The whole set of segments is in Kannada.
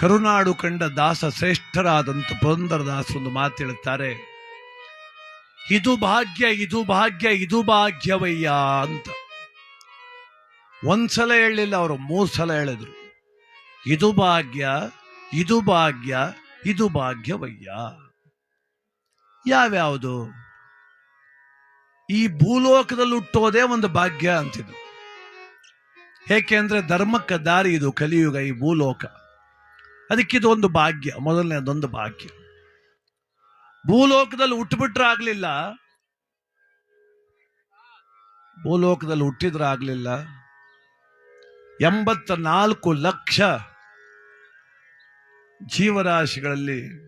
ಕರುನಾಡು ಕಂಡ ದಾಸ ಶ್ರೇಷ್ಠರಾದಂಥ ಪುರಂದರದಾಸರೊಂದು ಮಾತು ಹೇಳುತ್ತಾರೆ. ಇದು ಭಾಗ್ಯ ಇದು ಭಾಗ್ಯ, ಇದು ಭಾಗ್ಯವಯ್ಯ ಅಂತ. ಒಂದ್ಸಲ ಹೇಳಲಿಲ್ಲ, ಅವರು ಮೂರು ಸಲ ಹೇಳಿದ್ರು. ಇದು ಭಾಗ್ಯ ಇದು ಭಾಗ್ಯ, ಇದು ಭಾಗ್ಯವಯ್ಯ. ಯಾವ್ಯಾವುದು? ಈ ಭೂಲೋಕದಲ್ಲಿ ಹುಟ್ಟೋದೇ ಒಂದು ಭಾಗ್ಯ ಅಂತಿದ್ರು ಏಕೆಂದ್ರೆ ಧರ್ಮಕ್ಕೆ ದಾರಿ ಇದು ಕಲಿಯುಗ ಈ ಭೂಲೋಕ. ಅದಕ್ಕಿದು ಒಂದು ಭಾಗ್ಯ, ಮೊದಲನೇ ಅದೊಂದು ಭಾಗ್ಯ. ಭೂಲೋಕದಲ್ಲಿ ಹುಟ್ಟುಬಿಟ್ರೆ ಆಗ್ಲಿಲ್ಲ. ಭೂಲೋಕದಲ್ಲಿ ಹುಟ್ಟಿದ್ರೆ ಆಗ್ಲಿಲ್ಲ. ಎಂಬತ್ತ ನಾಲ್ಕು ಲಕ್ಷ ಜೀವರಾಶಿಗಳಲ್ಲಿ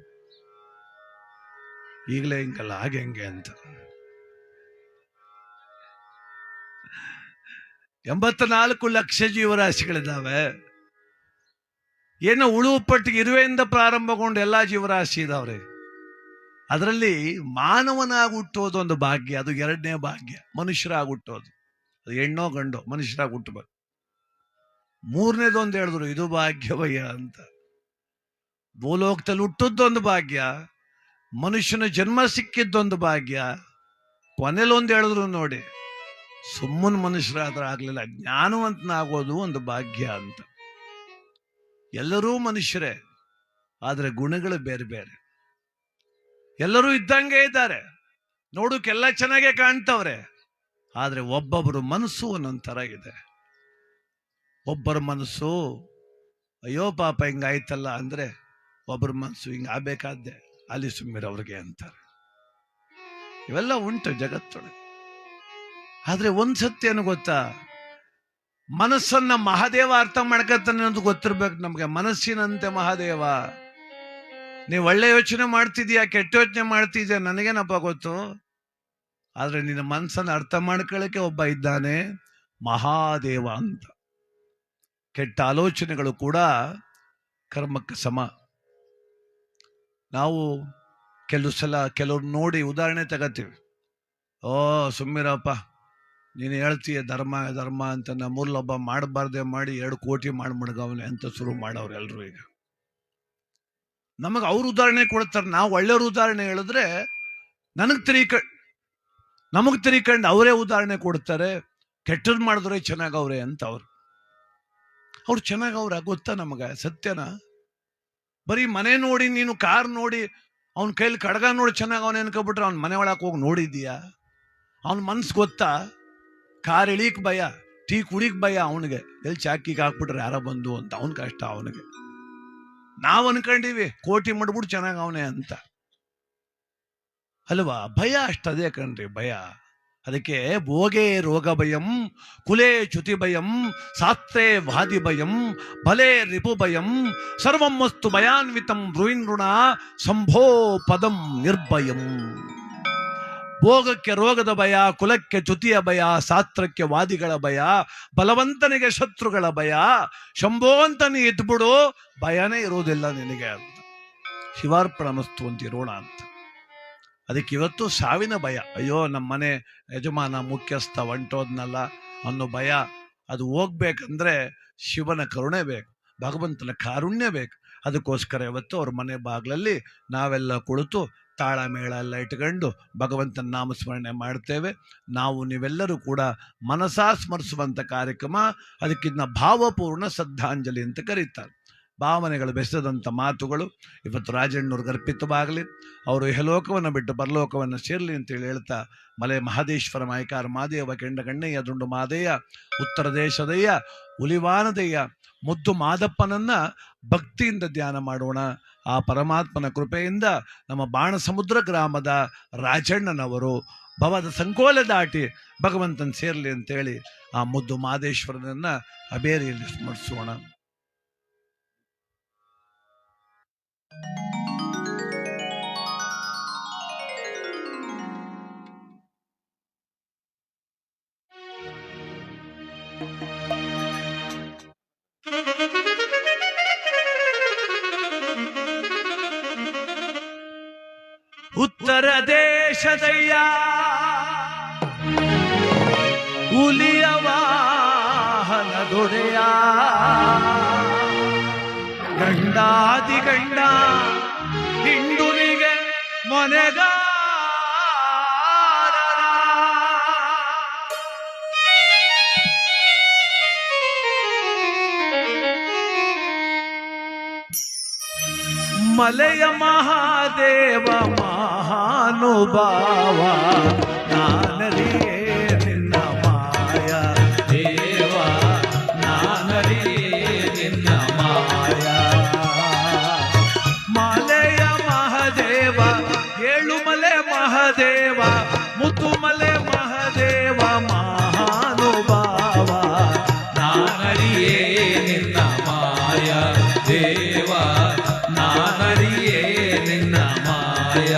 ಈಗಲೇ ಹಿಂಗಲ್ಲ ಹಾಗೆ ಹೆಂಗೆ ಅಂತ. ಎಂಬತ್ತ ನಾಲ್ಕು ಲಕ್ಷ ಜೀವರಾಶಿಗಳಿದ್ದಾವೆ. ಏನೋ ಉಳುವು ಪಟ್ಟಿಗೆ ಇರುವೆಯಿಂದ ಪ್ರಾರಂಭಗೊಂಡು ಎಲ್ಲ ಜೀವರಾಶಿ ಇದಾವ್ರೆ. ಅದರಲ್ಲಿ ಮಾನವನಾಗಿ ಹುಟ್ಟೋದು ಒಂದು ಭಾಗ್ಯ, ಅದು ಎರಡನೇ ಭಾಗ್ಯ, ಮನುಷ್ಯರಾಗಿ ಹುಟ್ಟೋದು ಅದು ಹೆಣ್ಣೋ ಗಂಡೋ, ಮನುಷ್ಯರಾಗಿ ಹುಟ್ಟಬೇಕು ಮೂರನೇದೊಂದು ಹೇಳಿದ್ರು, ಇದು ಭಾಗ್ಯವಯ್ಯ ಅಂತ. ಭೂಲೋಕದಲ್ಲಿ ಹುಟ್ಟದ್ದೊಂದು ಭಾಗ್ಯ, ಮನುಷ್ಯನ ಜನ್ಮ ಸಿಕ್ಕಿದ್ದೊಂದು ಭಾಗ್ಯ. ಕೊನೆಲೊಂದು ಹೇಳಿದ್ರು ನೋಡಿ, ಸುಮ್ಮನೆ ಮನುಷ್ಯರಾದ್ರೆ ಆಗ್ಲಿಲ್ಲ, ಜ್ಞಾನವಂತನಾಗೋದು ಒಂದು ಭಾಗ್ಯ ಅಂತ. ಎಲ್ಲರೂ ಮನುಷ್ಯರೇ, ಆದರೆ ಗುಣಗಳು ಬೇರೆ ಬೇರೆ. ಎಲ್ಲರೂ ಇದ್ದಂಗೆ ಇದ್ದಾರೆ. ನೋಡೋಕೆಲ್ಲ ಚೆನ್ನಾಗೇ ಕಾಣ್ತವ್ರೆ. ಆದರೆ ಒಬ್ಬೊಬ್ಬರು ಮನಸ್ಸು ಒಂದೊಂದು ಥರ ಇದೆ. ಒಬ್ಬರ ಮನಸ್ಸು, ಅಯ್ಯೋ ಪಾಪ ಹಿಂಗಾಯ್ತಲ್ಲ ಅಂದರೆ ಒಬ್ಬರ ಮನಸ್ಸು ಹಿಂಗೆ ಆಗ್ಬೇಕಾದ್ದೆ, ಅಲ್ಲಿ ಅವ್ರಿಗೆ ಅಂತಾರೆ. ಇವೆಲ್ಲ ಉಂಟು ಜಗತ್ತೊಳಗೆ. ಆದರೆ ಒಂದು ಸತ್ಯ ಏನು ಗೊತ್ತಾ? ಮನಸ್ಸನ್ನ ಮಹಾದೇವ ಅರ್ಥ ಮಾಡ್ಕತ್ತಾನೆ ಅಂತ ಗೊತ್ತಿರ್ಬೇಕು ನಮ್ಗೆ. ಮನಸ್ಸಿನಂತೆ ಮಹಾದೇವ. ನೀವು ಒಳ್ಳೆ ಯೋಚನೆ ಮಾಡ್ತಿದ್ಯಾ, ಕೆಟ್ಟ ಯೋಚನೆ ಮಾಡ್ತಿದ್ಯಾ ನನಗೇನಪ್ಪ ಗೊತ್ತು? ಆದ್ರೆ ನಿನ್ನ ಮನಸ್ಸನ್ನು ಅರ್ಥ ಮಾಡ್ಕೊಳ್ಳಕ್ಕೆ ಒಬ್ಬ ಇದ್ದಾನೆ ಮಹಾದೇವ ಅಂತ. ಕೆಟ್ಟ ಆಲೋಚನೆಗಳು ಕೂಡ ಕರ್ಮಕ್ಕೆ ಸಮ. ನಾವು ಕೆಲವು ಸಲ ಕೆಲವ್ರು ನೋಡಿ ಉದಾಹರಣೆ ತಗತ್ತೀವಿ ಓ ಸುಮ್ಮಿರಪ್ಪ. ನೀನು ಹೇಳ್ತೀಯ ಧರ್ಮ ಧರ್ಮ ಅಂತ ನಮ್ಮೂರ್ಲೊಬ್ಬ ಮಾಡಬಾರ್ದೆ ಮಾಡಿ ಎರಡು ಕೋಟಿ ಮಾಡಿ ಮಡ್ಗವನೆ ಅಂತ ಶುರು ಮಾಡವ್ರು ಎಲ್ರು ಈಗ. ನಮಗೆ ಅವ್ರ ಉದಾಹರಣೆ ಕೊಡ್ತಾರೆ. ನಾವು ಒಳ್ಳೆಯವ್ರ ಉದಾಹರಣೆ ಹೇಳಿದ್ರೆ ನನಗೆ ತಿರಿಕ ನಮಗೆ ತಿರಿಕಂಡು ಅವರೇ ಉದಾಹರಣೆ ಕೊಡ್ತಾರೆ. ಕೆಟ್ಟದ್ ಮಾಡಿದ್ರೆ ಚೆನ್ನಾಗವ್ರೆ ಅಂತ ಅವ್ರು. ಅವ್ರು ಚೆನ್ನಾಗವ್ರ ಗೊತ್ತಾ ನಮಗೆ? ಸತ್ಯನ? ಬರೀ ಮನೆ ನೋಡಿ, ನೀನು ಕಾರ್ ನೋಡಿ, ಅವ್ನ ಕೈಲಿ ಕಡಗ ನೋಡಿ ಚೆನ್ನಾಗಿ ಅವನ ಅನ್ಕೊಬಿಟ್ರೆ ಅವ್ನ ಮನೆ ಒಳಗೆ ಹೋಗಿ ನೋಡಿದ್ಯಾ? ಅವ್ನ ಮನ್ಸು ಗೊತ್ತಾ? ಕಾರ್ ಇಳೀಕ್ ಭಯ, ಟೀ ಕುಡಿಕ್ ಭಯ ಅವನಿಗೆ. ಎಲ್ಲಿ ಚಾಕಿಗೆ ಹಾಕ್ಬಿಟ್ರೆ ಯಾರೋ ಬಂದು ಅಂತ ಅವನ ಕಷ್ಟ ಅವನಿಗೆ. ನಾವು ಅನ್ಕೊಂಡಿವಿ, ಕೋಟಿ ಮಾಡ್ಬಿಟ್ಟು ಚೆನ್ನಾಗಿ ಅವನೇ ಅಂತ. ಅಲ್ವಾ? ಭಯ ಅಷ್ಟದೇ ಕಣ್ರಿ, ಭಯ. ಅದಕ್ಕೆ ಭೋಗೇ ರೋಗ ಭಯಂ, ಕುಲೇ ಚ್ಯುತಿ ಭಯಂ ಶಾಸ್ತ್ರೇ ವಾದಿ ಭಯಂ, ಬಲೇ ರಿಪು ಭಯಂ, ಸರ್ವಂ ವಸ್ತು ಭಯಾನ್ವಿತಂ ಬ್ರೂಯಿನ್ ಋಣ, ಸಂಭೋ ಪದಂ ನಿರ್ಭಯಂ. ಭೋಗಕ್ಕೆ ರೋಗದ ಭಯ, ಕುಲಕ್ಕೆ ಚ್ಯುತಿಯ ಭಯ, ಶಾಸ್ತ್ರಕ್ಕೆ ವಾದಿಗಳ ಭಯ, ಬಲವಂತನಿಗೆ ಶತ್ರುಗಳ ಭಯ, ಶಂಭೋ ಅಂತ ನೀ ಇದ್ಬಿಡು, ಭಯನೇ ಇರುವುದಿಲ್ಲ ನಿನಗೆ ಅಂತ. ಶಿವಾರ್ಪಣಮಸ್ತು ಅಂತ ಇರೋಣ ಅಂತ. ಅದಕ್ಕೆ ಇವತ್ತು ಸಾವಿನ ಭಯ. ಅಯ್ಯೋ, ನಮ್ಮ ಮನೆ ಯಜಮಾನ ಮುಖ್ಯಸ್ಥ ಹೊಂಟೋದ್ನಲ್ಲ ಅನ್ನೋ ಭಯ. ಅದು ಹೋಗ್ಬೇಕಂದ್ರೆ ಶಿವನ ಕರುಣೆ ಬೇಕು, ಭಗವಂತನ ಕಾರುಣ್ಯ ಬೇಕು. ಅದಕ್ಕೋಸ್ಕರ ಇವತ್ತು ಅವ್ರ ಮನೆ ಬಾಗಿಲಲ್ಲಿ ನಾವೆಲ್ಲ ಕುಳಿತು ತಾಳ ಮೇಳ ಎಲ್ಲ ಇಟ್ಕೊಂಡು ಭಗವಂತನ ನಾಮಸ್ಮರಣೆ ಮಾಡ್ತೇವೆ. ನಾವು ನೀವೆಲ್ಲರೂ ಕೂಡ ಮನಸಾ ಸ್ಮರಿಸುವಂಥ ಕಾರ್ಯಕ್ರಮ, ಅದಕ್ಕಿನ್ನ ಭಾವಪೂರ್ಣ ಶ್ರದ್ಧಾಂಜಲಿ ಅಂತ ಕರೀತಾರೆ. ಭಾವನೆಗಳು ಬೆಸೆದಂಥ ಮಾತುಗಳು ಇವತ್ತು ರಾಜಣ್ಣವ್ರಿಗೆ ಅರ್ಪಿತವಾಗಲಿ ಅವರು ಯಹಲೋಕವನ್ನು ಬಿಟ್ಟು ಪರಲೋಕವನ್ನು ಸೇರಲಿ ಅಂತೇಳಿ ಹೇಳ್ತಾ, ಮಲೆ ಮಹದೇಶ್ವರ ಮಾಯಕಾರ ಮಾದೇವ ಕೆಂಡ ಕಣ್ಣಯ್ಯ, ದುಂಡು ಮಾದೇಯ, ಉತ್ತರ ದೇಶದಯ್ಯ ಉಲಿವಾನದಯ್ಯ ಮುದ್ದು ಮಾದಪ್ಪನನ್ನು ಭಕ್ತಿಯಿಂದ ಧ್ಯಾನ ಮಾಡೋಣ. ಆ ಪರಮಾತ್ಮನ ಕೃಪೆಯಿಂದ ನಮ್ಮ ಬಾಣಸಮುದ್ರ ಗ್ರಾಮದ ರಾಜಣ್ಣನವರು ಭವದ ಸಂಕೋಲೆ ದಾಟಿ ಭಗವಂತನ ಸೇರಲಿ ಅಂತೇಳಿ ಆ ಮುದ್ದು ಮಾದೇಶ್ವರನನ್ನು ಅಬೇರಿಯಲ್ಲಿ ಸ್ಮರಿಸೋಣ. ಉತ್ತರ ದೇಶದಯ್ಯ. ಹುಲಿಯ ವಾಹನ ದೊಡೆಯ ಗಂಡ ಗಂಡಾದಿ ಗಂಡ ಹಿಂಡುನಿಗೆ ಮೊನೆಗಾರರ ಮಲೆಯ ಮಹಾದೇವ ಮಹಾನುಭಾವ ನಾನರಿಯೇ ಮಾಯ. ದೇವ ನಾನರಿಯೇ ನಿನ್ನ ಮಾಯ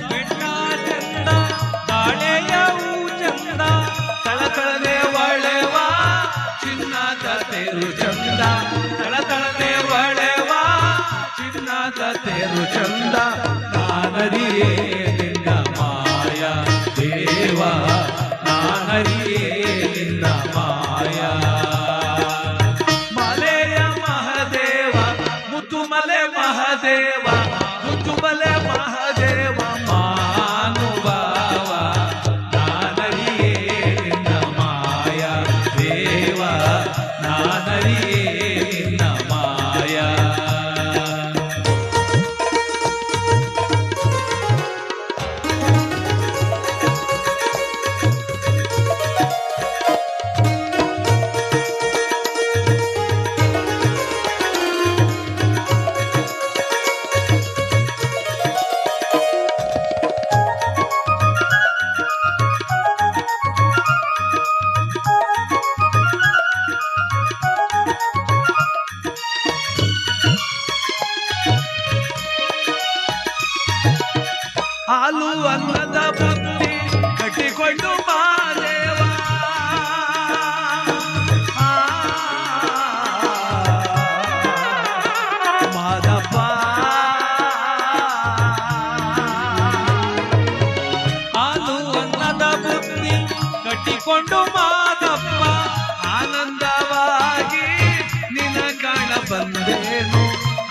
ಬೆಟ್ಟ ಚಂದ ತಾಳೆಯವು ಚಂದ ತಳತಳನೆ ಒಳೆವ, ಚಿನ್ನದ ತೇರು ಚಂದ ತಳತಳನೆ ಒಳೆವ, ಚಿನ್ನದ ತೇರು ಚಂದ, ನಾನರಿಯೇ ನಿನ್ನ ಮಾಯ ದೇವ, ನಾನರಿಯೇ ಬಂದೇನು?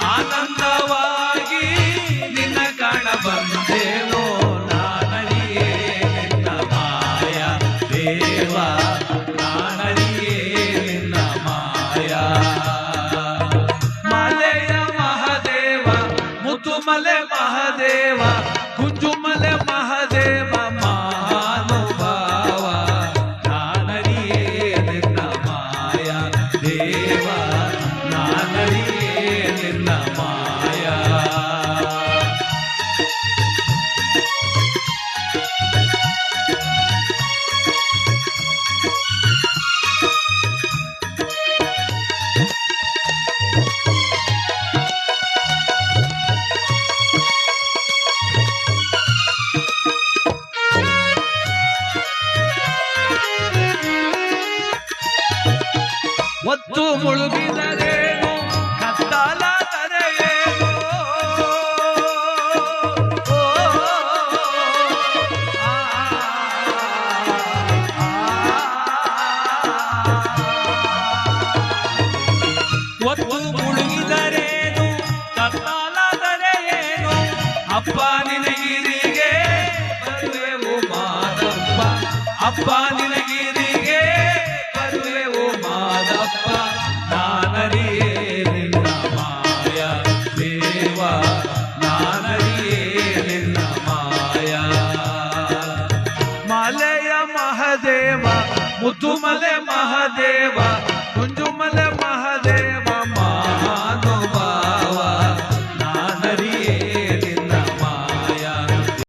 ಆನಂದವಾಗಿ ನಿನ್ನ ಕಾಣ ಬಂದೇನು? ನಾನರಿಯೇ ನಿನ್ನ ಮಾಯ. ದೇವ, ನಾನರಿಯೇ ನಿನ್ನ ಮಾಯ. ಮಲೆಯ ಮಹದೇವ, ಮುತ್ತುಮಲೆ ಮಹದೇವ ಒತ್ತು ಮುಳುಗಿದರೇನು ಕತ್ತಲಾದರೇನು ಓ, ಆ, ಒತ್ತು ಮುಳುಗಿದರೇನು ಕತ್ತಾಲಾದರೆ ಏನು ಅಪ್ಪ